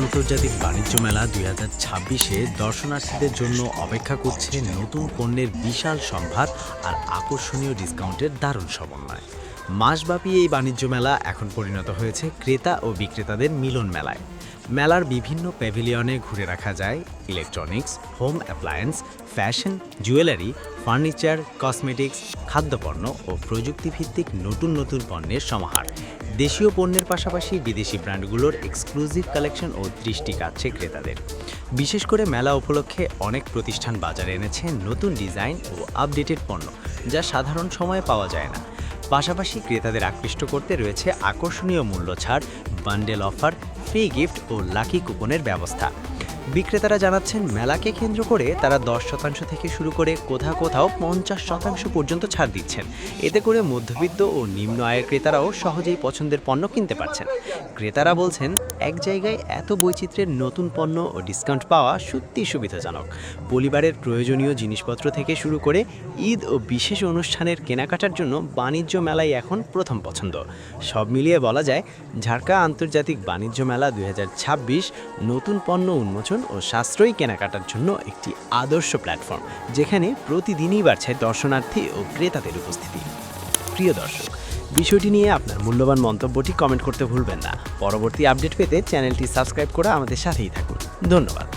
আন্তর্জাতিক বাণিজ্য মেলা দুই হাজার ছাব্বিশে দর্শনার্থীদের জন্য অপেক্ষা করছে নতুন পণ্যের বিশাল সম্ভার আর আকর্ষণীয় ডিসকাউন্টের দারুণ সমন্বয়। মাসব্যাপী এই বাণিজ্য মেলা এখন পরিণত হয়েছে ক্রেতা ও বিক্রেতাদের মিলন মেলায়। মেলার বিভিন্ন প্যাভিলিয়নে ঘুরে রাখা যায় electronics, home appliance, fashion, jewellery, furniture, cosmetics, খাদ্যপণ্য ও প্রযুক্তিভিত্তিক নতুন নতুন পণ্যের সমাহার। দেশীয় পণ্যের পাশাপাশি বিদেশি ব্র্যান্ডগুলোর এক্সক্লুসিভ কালেকশন ও দৃষ্টি কাটছে ক্রেতাদের। বিশেষ করে মেলা উপলক্ষে অনেক প্রতিষ্ঠান বাজারে এনেছে নতুন ডিজাইন ও আপডেটেড পণ্য, যা সাধারণ সময়ে পাওয়া যায় না। পাশাপাশি ক্রেতাদের আকৃষ্ট করতে রয়েছে আকর্ষণীয় মূল্য ছাড় বান্ডেল অফার, ফ্রি গিফট ও লাকি কুপনের ব্যবস্থা। বিক্রেতারা জানাচ্ছেন, মেলাকে কেন্দ্র করে তারা দশ শতাংশ থেকে শুরু করে কোথাও কোথাও পঞ্চাশ শতাংশ পর্যন্ত ছাড় দিচ্ছেন। এতে করে মধ্যবিত্ত ও নিম্ন আয়ের ক্রেতারাও সহজেই পছন্দের পণ্য কিনতে পারছেন। ক্রেতারা বলছেন, এক জায়গায় এত বৈচিত্র্যের নতুন পণ্য ও ডিসকাউন্ট পাওয়া সত্যিই সুবিধাজনক। পরিবারের প্রয়োজনীয় জিনিসপত্র থেকে শুরু করে ঈদ ও বিশেষ অনুষ্ঠানের কেনাকাটার জন্য বাণিজ্য মেলাই এখন প্রথম পছন্দ। সব মিলিয়ে বলা যায় ঝাড়কা আন্তর্জাতিক বাণিজ্য মেলা দু হাজার ছাব্বিশ নতুন পণ্য উন্মোচন ও সাশ্রয়ী কেনাকাটার জন্য একটি আদর্শ প্ল্যাটফর্ম, যেখানে প্রতিদিনই বাড়ছে দর্শনার্থী ও ক্রেতাদের উপস্থিতি। প্রিয় দর্শক, বিষয়টি নিয়ে আপনার মূল্যবান মন্তব্যটি কমেন্ট করতে ভুলবেন না। পরবর্তী আপডেট পেতে চ্যানেলটি সাবস্ক্রাইব করে আমাদের সাথেই থাকুন। ধন্যবাদ।